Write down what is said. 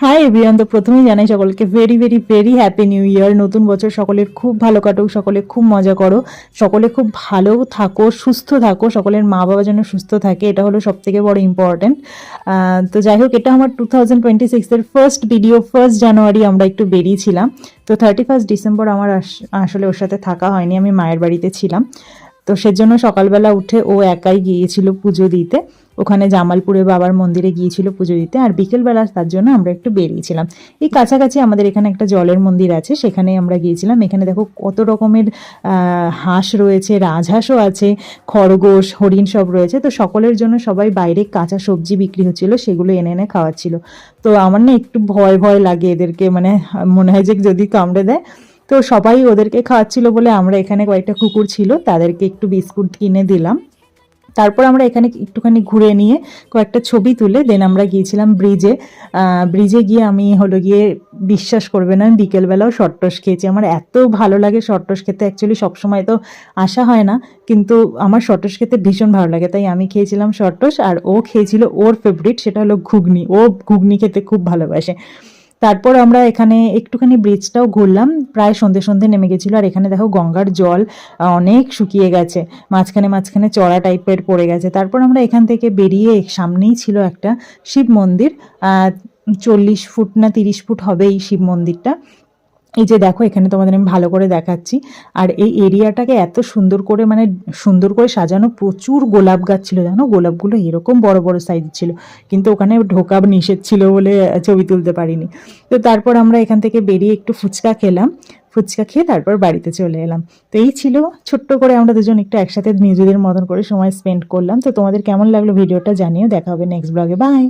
Hi everyone তো প্রথমেই জানাই সকলকে very very very happy new year নতুন বছর সকলের খুব ভালো কাটুক, সকলে খুব মজা করো, সকলে খুব ভালো থাকো, সুস্থ থাকো, সকলের মা বাবা যেন সুস্থ থাকে, এটা হলো সব থেকে বড় ইম্পর্ট্যান্ট তো যাই হোক, এটা আমার টু থাউজেন্ড টোয়েন্টি সিক্সের ফার্স্ট ভিডিও ফার্স্ট জানুয়ারি আমরা একটু বেরিয়েছিলাম। তো থার্টি ফার্স্ট ডিসেম্বর আমার আস- আসলে ওর সাথে থাকা হয়নি, আমি মায়ের বাড়িতে ছিলাম। তো সেজন্য সকালবেলা উঠে ও একাই গিয়েছিল পুজো দিতে। ওখানে জামালপুরে বাবার মন্দিরে গিয়েছিল পুজো দিতে আর বিকেলবেলা তার জন্য আমরা একটু বেরিয়েছিলাম। এই কাছাকাছি আমাদের এখানে একটা জলের মন্দির আছে, সেখানেই আমরা গিয়েছিলাম। এখানে দেখো কত রকমের হাঁস রয়েছে, রাজহাঁসও আছে, খরগোশ, হরিণ সব রয়েছে। তো সকলের জন্য সবাই বাইরে কাঁচা সবজি বিক্রি হচ্ছিল, সেগুলো এনে এনে খাওয়াচ্ছিল। তো আমার না একটু ভয় ভয় লাগে এদেরকে মানে মনে হয় যে যদি কামড়ে দেয়। তো সবাই ওদেরকে খাওয়াচ্ছিল বলে আমরা এখানে কয়েকটা কুকুর ছিল, তাদেরকে একটু বিস্কুট কিনে দিলাম। তারপর আমরা এখানে একটুখানি ঘুরে নিয়ে কয়েকটা ছবি তুলে দেন আমরা গিয়েছিলাম ব্রিজে ব্রিজে গিয়ে আমি হলো গিয়ে বিশ্বাস করবে না, বিকেলবেলাও শর্টস খেয়েছি। আমার এত ভালো লাগে শর্টস খেতে অ্যাকচুয়ালি সবসময় তো আসা হয় না, কিন্তু আমার শর্টস খেতে ভীষণ ভালো লাগে, তাই আমি খেয়েছিলাম শর্টস আর ও খেয়েছিল ওর ফেভারিট সেটা হলো ঘুগনি। ও ঘুগনি খেতে খুব ভালোবাসে। তারপর আমরা এখানে একটুখানি ব্রিজটাও ঘুরলাম। প্রায় সন্ধে সন্ধে নেমে গেছিল। আর এখানে দেখো গঙ্গার জল অনেক শুকিয়ে গেছে। মাঝখানে মাঝখানে চড়া টাইপের পড়ে গেছে। তারপর আমরা এখান থেকে বেরিয়ে সামনেই ছিল একটা শিব মন্দির। চল্লিশ ফুট না তিরিশ ফুট হবে এই শিব মন্দিরটা। এই যে দেখো, এখানে তোমাদের আমি ভালো করে দেখাচ্ছি। আর এই এরিয়াটাকে এত সুন্দর করে মানে সুন্দর করে সাজানো, প্রচুর গোলাপ গাছ ছিল, জানো? গোলাপগুলো এরকম বড় বড় সাইজ ছিল। কিন্তু ওখানে ঢোকা নিষেধ ছিল বলে ছবি তুলতে পারিনি। তো তারপর আমরা এখান থেকে বেরিয়ে একটু ফুচকা খেলাম। ফুচকা খেয়ে তারপর বাড়িতে চলে এলাম। তো এই ছিল ছোট্ট করে আমরা দুজন একটু একসাথে নিজেদের মতন করে সময় স্পেন্ড করলাম। তো তোমাদের কেমন লাগল ভিডিওটা জানিও। দেখা হবে নেক্সট ব্লগে বাই